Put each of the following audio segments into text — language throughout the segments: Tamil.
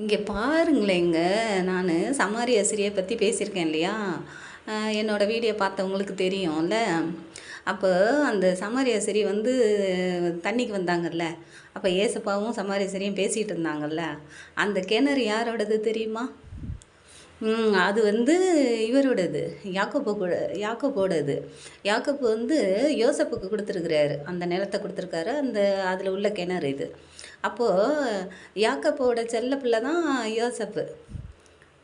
இங்கே பாருங்களேங்க நான் சமாரி ஆசிரியை பற்றி பேசியிருக்கேன் இல்லையா? என்னோடய வீடியோ பார்த்தவங்களுக்கு தெரியும்ல. அப்போ அந்த சமாரி ஆசிரியை வந்து தண்ணிக்கு வந்தாங்கல்ல. அப்போ ஏசப்பாவும் சமாரி ஆசிரியும் பேசிகிட்டு இருந்தாங்கல்ல. அந்த கிணறு யாரோடது தெரியுமா? அது வந்து இவரோடது யாக்கோப்பு கூட யாக்கோப்போடது யாக்கோப்பு வந்து யோசப்புக்கு கொடுத்துருக்குறாரு. அந்த நிலத்தை கொடுத்துருக்காரு. அந்த அதில் உள்ள கிணறு இது. அப்போது யாக்கப்போட செல்ல பிள்ளை தான் யோசப்பு.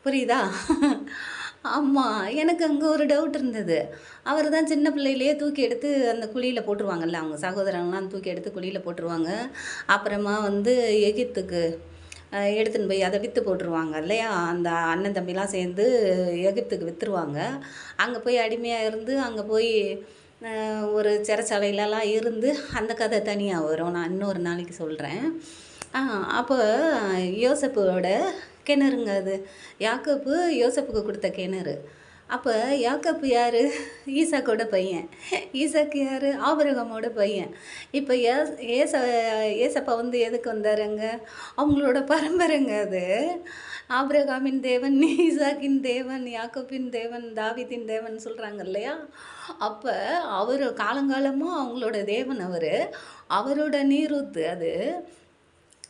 புரியுதா? ஆமாம் எனக்கு அங்கே ஒரு டவுட் இருந்தது. அவர் தான் சின்ன பிள்ளையிலேயே தூக்கி எடுத்து அந்த குழியில் போட்டுருவாங்கல்ல அவங்க சகோதரங்களாம் தூக்கி எடுத்து குழியில் போட்டுருவாங்க. அப்புறமா வந்து எகிப்துக்கு எடுத்துன்னு போய் அதை விற்று போட்டுருவாங்க இல்லையா? அந்த அண்ணன் தம்பிலாம் சேர்ந்து எகிப்துக்கு விற்றுருவாங்க அங்கே போய் அடிமையாக இருந்து அங்கே போய் ஒரு சிறைச்சாலையிலலாம் இருந்து அந்த கதை தனியாக வரும். நான் இன்னொரு நாளைக்கு சொல்கிறேன் அப்போ யோசப்போட கிணறுங்க அது. யாக்கோப்பு யோசப்புக்கு கொடுத்த கிணறு. அப்போ யாக்கப்பு யார்? ஈசாக்கோட பையன். ஈசாக்கு யார்? ஆபரகமோட பையன். இப்போ ஏஸ் ஏச ஏசப்பா வந்து எதுக்கு வந்தாருங்க? அவங்களோட பரம்பரைங்க அது. ஆபிரகாமின் தேவன் ஈசாக்கின் தேவன் யாக்கப்பின் தேவன் தாவிதின் தேவன் சொல்கிறாங்க இல்லையா? அப்போ அவர் காலங்காலமாக அவங்களோட தேவன் அவர். அவரோட நீரூத்து அது.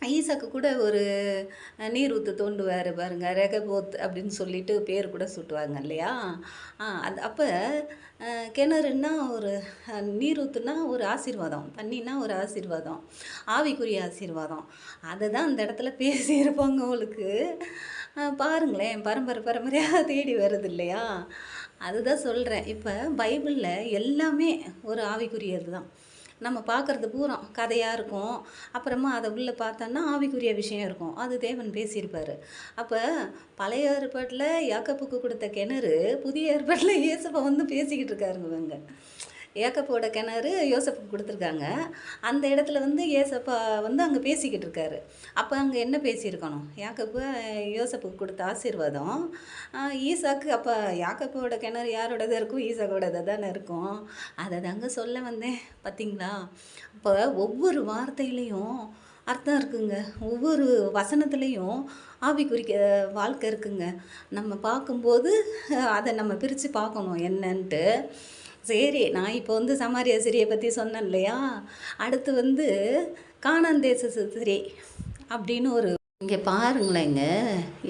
ஈசாக்கு கூட ஒரு நீர் ஊற்று தோண்டுவார் பாருங்க ரெகபோத் அப்படின்னு சொல்லிட்டு பேர் கூட சுட்டுவாங்க இல்லையா? அது அப்போ கிணறுன்னா ஒரு நீர் ஊற்றுனா ஒரு ஆசீர்வாதம் தண்ணின்னா ஒரு ஆசீர்வாதம் ஆவிக்குரிய ஆசீர்வாதம். அதை தான் அந்த இடத்துல பேசியிருப்பாங்க அவளுக்கு பாருங்களேன் பரம்பரை பரம்பரையாக தேடி வருது இல்லையா? அதுதான் சொல்கிறேன் இப்போ பைபிளில் எல்லாமே ஒரு ஆவிக்குரியது தான். நம்ம பார்க்குறது பூரா கதையாக இருக்கும். அப்புறமா அதை உள்ளே பார்த்தோன்னா ஆவிக்குரிய விஷயம் இருக்கும். அது தேவன் பேசியிருப்பார். அப்போ பழைய ஏற்பாட்டில் யாக்கப்புக்கு கொடுத்த கிணறு புதிய ஏற்பாட்டில் இயேசப்பா வந்து பேசிக்கிட்டு இருக்காருங்க இவங்க. ஏக்கப்போட கிணறு யோசப்புக்கு கொடுத்துருக்காங்க. அந்த இடத்துல வந்து ஏசப்பா வந்து அங்கே பேசிக்கிட்டு இருக்காரு. அப்போ அங்கே என்ன பேசியிருக்கணும்? யாக்கப்பு யோசப்புக்கு கொடுத்த ஆசீர்வாதம். ஈசாக்கு அப்போ யாக்கப்போட கிணறு யாரோடது இருக்கும்? ஈசாக்கோடது தானே இருக்கும். அதை தாங்க சொல்ல வந்தேன். பார்த்தீங்களா அப்போ ஒவ்வொரு வார்த்தையிலையும் அர்த்தம் இருக்குங்க. ஒவ்வொரு வசனத்துலேயும் ஆவிக்குறிக்க வாழ்க்கை இருக்குங்க. நம்ம பார்க்கும்போது அதை நம்ம பிரித்து பார்க்கணும். என்னன்ட்டு சரி நான் இப்போ வந்து சமாரியாசிரியை பற்றி சொன்னேன் இல்லையா அடுத்து வந்து காணான் தேச அப்படின்னு ஒரு இங்கே பாருங்களேங்க.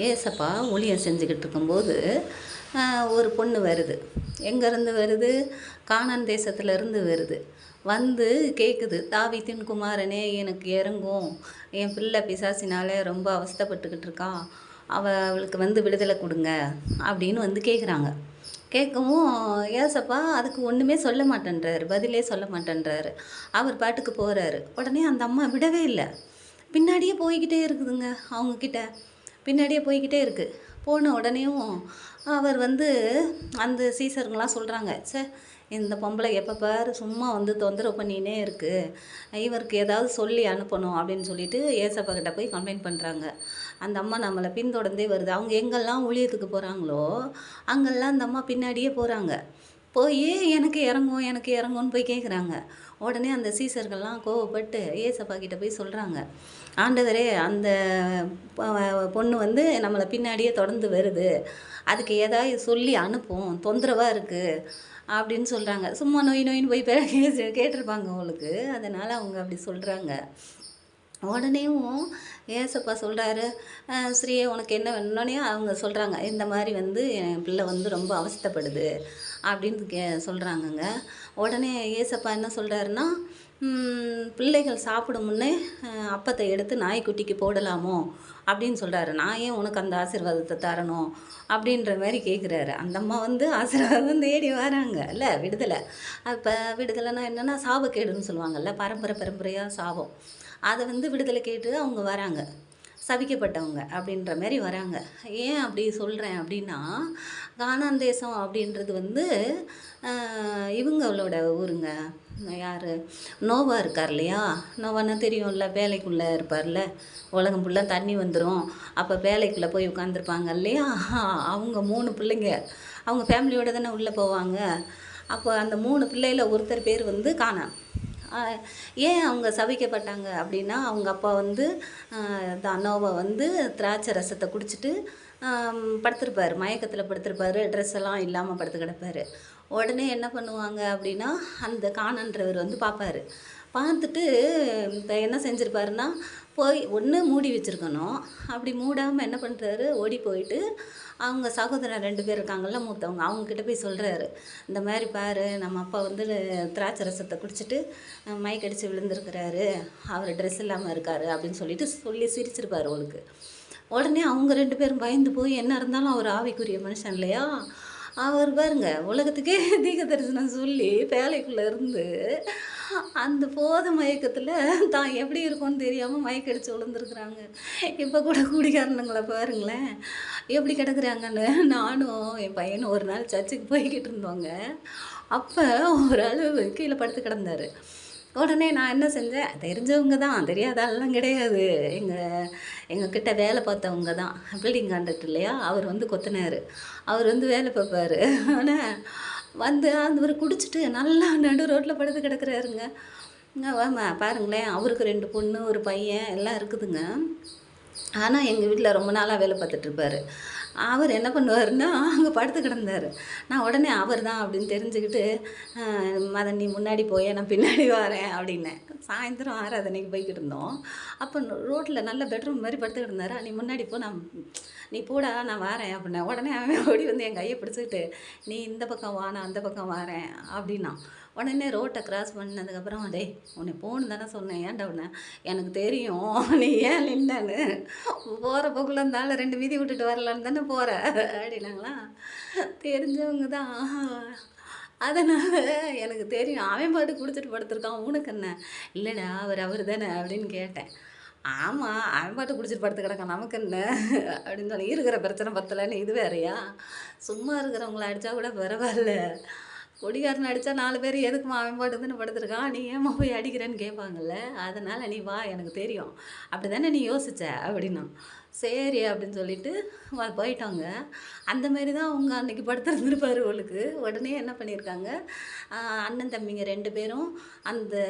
ஏசப்பா ஊழியம் செஞ்சுக்கிட்டு இருக்கும்போது ஒரு பொண்ணு வருது. எங்கேருந்து வருது? காணான் தேசத்துலேருந்து வருது. வந்து கேட்குது தாவித்தின் குமாரனே எனக்கு இறங்கும். என் பிள்ளை பிசாசினாலே ரொம்ப அவஸ்தைப்பட்டுக்கிட்டு இருக்கா. அவ அவளுக்கு வந்து விடுதலை கொடுங்க. அப்படின்னு வந்து கேட்குறாங்க கேட்கவும் ஏசப்பா அதுக்கு ஒன்றுமே சொல்ல மாட்டேன்றாரு. பதிலே சொல்ல மாட்டேன்றாரு. அவர் பாட்டுக்கு போகிறாரு உடனே அந்த அம்மா விடவே இல்லை. பின்னாடியே போய்கிட்டே இருக்குதுங்க அவங்கக்கிட்ட பின்னாடியே போய்கிட்டே இருக்குது போன உடனேயும் அவர் வந்து அந்த சீசருங்களாம் சொல்கிறாங்க சே இந்த பொம்பளை எப்போ பாரு சும்மா வந்து தொந்தரவு பண்ணினே இருக்குது இவருக்கு ஏதாவது சொல்லி அனுப்பணும் அப்படின்னு சொல்லிட்டு ஏசப்பா கிட்ட போய் கம்ப்ளைண்ட் பண்ணுறாங்க அந்த அம்மா நம்மளை பின்தொடர்ந்தே வருது. அவங்க எங்கெல்லாம் ஊழியத்துக்கு போகிறாங்களோ அங்கெல்லாம் அந்த அம்மா பின்னாடியே போகிறாங்க போய் எனக்கு இறங்கும் எனக்கு இறங்கும்னு போய் கேட்குறாங்க உடனே அந்த சீசர்கள்லாம் கோவப்பட்டு ஏசப்பா கிட்ட போய் சொல்கிறாங்க ஆண்டவரே அந்த பொண்ணு வந்து நம்மளை பின்னாடியே தொடர்ந்து வருது. அதுக்கு ஏதாவது சொல்லி அனுப்பும் தொந்தரவாக இருக்குது அப்படின்னு சொல்கிறாங்க சும்மா நோய் நோயின்னு போய் கேட்டிருப்பாங்க அவங்களுக்கு அதனால் அவங்க அப்படி சொல்கிறாங்க உடனேயும் ஏசப்பா சொல்கிறாரு ஸ்ரீயே உனக்கு என்ன வேணும்னே அவங்க சொல்கிறாங்க இந்த மாதிரி வந்து என் பிள்ளை வந்து ரொம்ப அவஸ்தைப்படுது அப்படின்னு கே சொல்கிறாங்கங்க உடனே ஏசப்பா என்ன சொல்கிறாருன்னா பிள்ளைகள் சாப்பிடும் முன்னே அப்பத்தை எடுத்து நாய்க்குட்டிக்கு போடலாமோ? அப்படின்னு சொல்கிறாரு நான் ஏன் உனக்கு அந்த ஆசீர்வாதத்தை தரணும்? அப்படின்ற மாதிரி கேட்குறாரு அந்த அம்மா வந்து ஆசீர்வாதம் தேடி வராங்க. இல்லை விடுதலை. அப்போ விடுதலைன்னா என்னென்னா சாபக்கேடுன்னு சொல்லுவாங்கல்ல பரம்பரை பரம்பரையாக சாபம். அதை வந்து விடுதலை கேட்டு அவங்க வராங்க. சபிக்கப்பட்டவங்க அப்படின்ற மாதிரி வராங்க. ஏன் அப்படி சொல்கிறேன் அப்படின்னா கானாந்தேசம் அப்படின்றது வந்து இவங்களோட ஊருங்க. யார்? நோவா இருக்கார் இல்லையா? நோவானா தெரியும்ல வேலைக்குள்ளே இருப்பார்ல. உலகம் ஃபுல்லாக தண்ணி வந்துடும் அப்போ வேலைக்குள்ளே போய் உட்காந்துருப்பாங்க இல்லையா? அவங்க மூணு பிள்ளைங்க. அவங்க ஃபேமிலியோடு தானே உள்ளே போவாங்க. அப்போ அந்த மூணு பிள்ளையில் ஒருத்தர் பேர் வந்து காணான். ஏன் அவங்க சபிக்கப்பட்டாங்க அப்படின்னா அவங்க அப்பா வந்து தனோவை வந்து திராட்சை ரசத்தை குடிச்சிட்டு படுத்துருப்பார். மயக்கத்தில் படுத்துருப்பார். ட்ரெஸ் எல்லாம் இல்லாமல் படுத்து கிடப்பார். உடனே என்ன பண்ணுவாங்க அப்படின்னா அந்த காணன்றவர் வந்து பார்ப்பாரு. பார்த்துட்டு இப்போ என்ன செஞ்சுருப்பாருன்னா போய் ஒன்று மூடி வச்சுருக்கணும். அப்படி மூடாமல் என்ன பண்ணுறாரு ஓடி போயிட்டு அவங்க சகோதரன் ரெண்டு பேர் இருக்காங்கல்ல மூத்தவங்க அவங்கக்கிட்ட போய் சொல்கிறாரு இந்த மாதிரி பாரு நம்ம அப்பா வந்து திராட்சை ரசத்தை குடிச்சிட்டு அஹ், மயக்கடிச்சு விழுந்திருக்கிறாரு. அவர் ட்ரெஸ் இல்லாமல் இருக்காரு அப்படின்னு சொல்லிட்டு சொல்லி சிரிச்சிருப்பார் அவளுக்கு. உடனே அவங்க ரெண்டு பேரும் பயந்து போய் என்ன இருந்தாலும் அவர் ஆவிக்குரிய மனுஷன் இல்லையா? அவர் பாருங்க உலகத்துக்கே தீக தரிசனம் சொல்லி பேலைக்குள்ளே இருந்து அந்த போத மயக்கத்தில் தான் எப்படி இருக்கும்னு தெரியாமல் மயக்கடிச்சு விழுந்துருக்குறாங்க இப்போ கூட குடிகாரனுங்களை பாருங்களேன். எப்படி கிடக்குறாங்கன்னு நானும் என் பையனும் ஒரு நாள் சர்ச்சுக்கு போய்கிட்டு இருந்தோங்க. அப்போ ஒரு அளவு கீழே படுத்து கிடந்தார். உடனே நான் என்ன செஞ்சேன்? தெரிஞ்சவங்க தான். தெரியாதாலாம் கிடையாது. எங்கள் எங்கக்கிட்ட வேலை பார்த்தவங்க தான். பில்டிங் கான்ட்ராக்ட் இல்லையா? அவர் வந்து கொத்தனார். அவர் வந்து வேலை பார்ப்பாரு. ஆனால் வந்து அவர் குடிச்சிட்டு நல்லா நடு ரோட்டில் படுத்து கிடக்குறாருங்க. பாருங்களேன் அவருக்கு ரெண்டு பொண்ணு ஒரு பையன் எல்லாம் இருக்குதுங்க. ஆனால் எங்கள் வீட்டில் ரொம்ப நாளாக வேலை பார்த்துட்ருப்பாரு அவர் என்ன பண்ணுவாருன்னா அங்கே படுத்து கிடந்தார். நான் உடனே அவர் தான் அப்படின்னு தெரிஞ்சுக்கிட்டு மதன் நீ முன்னாடி போய் நான் பின்னாடி வரேன் அப்படின்னேன் சாயந்தரம் ஆராதனைக்கு போய்கிட்டு இருந்தோம். அப்போ ரோட்டில் நல்ல பெட்ரூம் மாதிரி படுத்து கிடந்தார். நீ முன்னாடி போ நான் நீ போடா நான் வரேன் அப்படின்னேன் உடனே அவன் ஓடி வந்து என் கையை பிடிச்சிக்கிட்டு நீ இந்த பக்கம் வா நான் அந்த பக்கம் வரேன் அப்படின்னா. உடனே ரோட்டை கிராஸ் பண்ணதுக்கப்புறம் டேய் உன்னை போகணும் தானே சொன்னேன். ஏன்டா உன்னை? எனக்கு தெரியும். நீ ஏன் நின்னன்னு? போகிற போக்குள்ள இருந்தாலும் ரெண்டு வீதி விட்டுட்டு வரலான்னு தானே போகிற அப்படின்னாங்களா? தெரிஞ்சவங்க தான். அதனால் எனக்கு தெரியும். அவன் பாட்டு குடிச்சிட்டு படுத்திருக்கான். உனக்கு என்ன? இல்லைடா அவர் அவர் தானே. அப்படின்னு கேட்டேன். ஆமாம் அவன் பாட்டு குடிச்சிட்டு படுத்து கிடக்கான். நமக்கு என்ன? அப்படின்னு சொல்லி இருக்கிற பிரச்சனை பத்தலைன்னு இது வேறயா? சும்மா இருக்கிறவங்கள அடித்தா கூட பரவாயில்ல. கொடிகாரன் அடித்தா நாலு பேர் எதுக்குமா அவன் பாட்டு படுத்துருக்கான். நீ ஏம்மா போய் அடிக்கிறேன்னு கேட்பாங்கல்ல? அதனால் நீ வா எனக்கு தெரியும். அப்படி தானே நீ யோசிச்ச? அப்படின்னா. சரி அப்படின்னு சொல்லிட்டு வா- போயிட்டாங்க. அந்த மாதிரி தான் அவங்க அன்னைக்கு படுத்துருந்துருப்பார் அவளுக்கு உடனே என்ன பண்ணியிருக்காங்க? அண்ணன் தம்பிங்க ரெண்டு பேரும் அந்த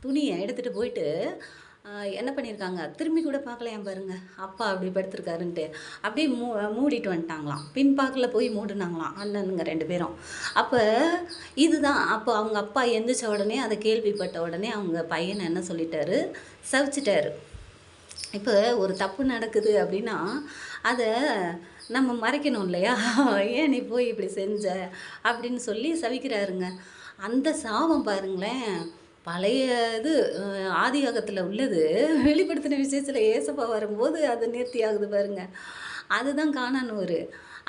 துணியை எடுத்துகிட்டு போயிட்டு என்ன பண்ணியிருக்காங்க திரும்பி கூட பார்க்கலையாம் பாருங்க. அப்பா அப்படி படுத்திருக்காருன்ட்டு. அப்படியே மூ மூடிட்டு வந்துட்டாங்களாம். பின்பாக்கில் போய் மூடினாங்களாம். அண்ணனுங்க ரெண்டு பேரும். அப்போ இதுதான். அப்போ அவங்க அப்பா எந்திரிச்ச உடனே அதை கேள்விப்பட்ட உடனே அவங்க பையனை என்ன சொல்லிட்டாரு? சவிச்சிட்டாரு. இப்போ ஒரு தப்பு நடக்குது அப்படின்னா அதை நம்ம மறைக்கணும் இல்லையா? ஏன் நீ போய் இப்படி செஞ்ச? அப்படின்னு சொல்லி சவிக்கிறாருங்க. அந்த சாபம் பாருங்களேன். பழைய இது அஹ், ஆதியாகத்தில் உள்ளது. வெளிப்படுத்தின விசேஷத்தில் ஏசப்பா வரும்போது அது நேர்த்தி ஆகுது பாருங்க. அதுதான் ஒரு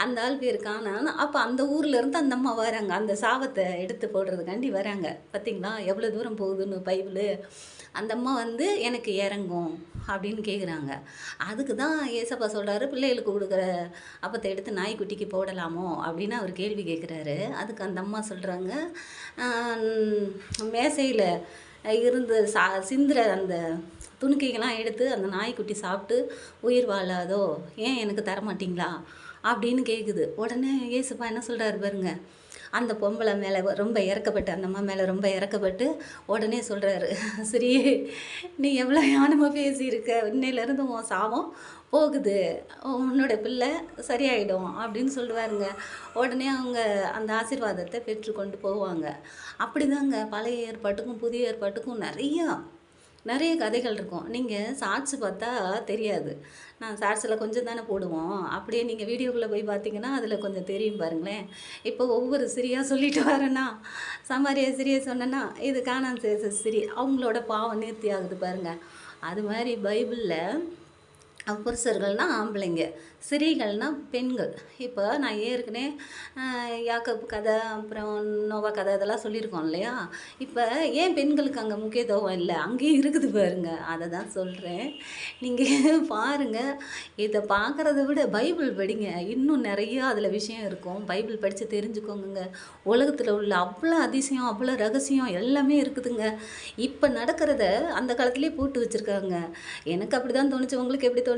அந்த ஆள் பேர் காணான் அப்போ அந்த ஊரில் இருந்து அந்த அம்மா வராங்க. அந்த சாபத்தை எடுத்து போடுறதுக்காண்டி வராங்க. பார்த்தீங்களா எவ்வளோ தூரம் போகுதுன்னு பைபிள். அந்த அம்மா வந்து எனக்கு இறங்கும் அப்படின்னு கேட்குறாங்க அதுக்கு தான் ஏசப்பா சொல்கிறாரு பிள்ளைகளுக்கு கொடுக்குற அப்பத்தை எடுத்து நாய்க்குட்டிக்கு போடலாமோ? அப்படின்னு அவர் கேள்வி கேட்குறாரு அதுக்கு அந்த அம்மா சொல்கிறாங்க மேசையில் இருந்து சா சிந்துற அந்த துணுக்கைகள்லாம் எடுத்து அந்த நாய்க்குட்டி சாப்பிட்டு உயிர் வாழாதோ? ஏன் எனக்கு தர மாட்டிங்களா அப்படின்னு கேட்குது உடனே இயேசுப்பா என்ன சொல்கிறாரு பாருங்க. அந்த பொம்பளை மேலே ரொம்ப இறக்கப்பட்டு அந்த அம்மா மேலே ரொம்ப இறக்கப்பட்டு உடனே சொல்கிறாரு சரி நீ எவ்வளோ ஞானமாக பேசியிருக்க. இன்னையிலேருந்து உன் சாபம் போகுது. உன்னோட பிள்ளை சரியாயிடும் அப்படின்னு சொல்லுவாருங்க. உடனே அவங்க அந்த ஆசீர்வாதத்தை பெற்றுக்கொண்டு போவாங்க. அப்படிதாங்க பழைய ஏற்பாட்டுக்கும் புதிய ஏற்பாட்டுக்கும் நிறையா நிறைய கதைகள் இருக்கும். நீங்கள் சாட்சி பார்த்தா தெரியாது. நான் சாட்சியில் கொஞ்சம் தானே போடுவோம். அப்படியே நீங்கள் வீடியோக்குள்ளே போய் பார்த்தீங்கன்னா அதில் கொஞ்சம் தெரியும் பாருங்களேன். இப்போ ஒவ்வொரு சிரியாக சொல்லிட்டு வரேன்னா சமாரியா சிரியை சொன்னேன்னா இது காணான் சேச சிரி. அவங்களோட பாவம் நேர்த்தி ஆகுது பாருங்கள் அது மாதிரி பைபிளில் புருஷர்கள்னா ஆம்பளைங்க ஸ்திரீகள்னால் பெண்கள். இப்போ நான் ஏற்கனவே யாக்கப்பு கதை அப்புறம் நோவா கதை இதெல்லாம் சொல்லியிருக்கோம் இல்லையா? இப்போ ஏன் பெண்களுக்கு அங்கே முக்கியத்துவம் இல்லை? அங்கேயும் இருக்குது பாருங்க. அதை தான் சொல்கிறேன் நீங்கள் பாருங்கள் இதை பார்க்குறத விட பைபிள் படிங்க. இன்னும் நிறைய அதில் விஷயம் இருக்கும். பைபிள் படித்து தெரிஞ்சுக்கோங்க உலகத்தில் உள்ள அவ்வளோ அதிசயம் அவ்வளோ ரகசியம் எல்லாமே இருக்குதுங்க. இப்போ நடக்கிறத அந்த காலத்துலேயே போட்டு வச்சுருக்காங்க. எனக்கு அப்படி தான் தோணுச்சு. உங்களுக்கு எப்படி தோணுச்சு?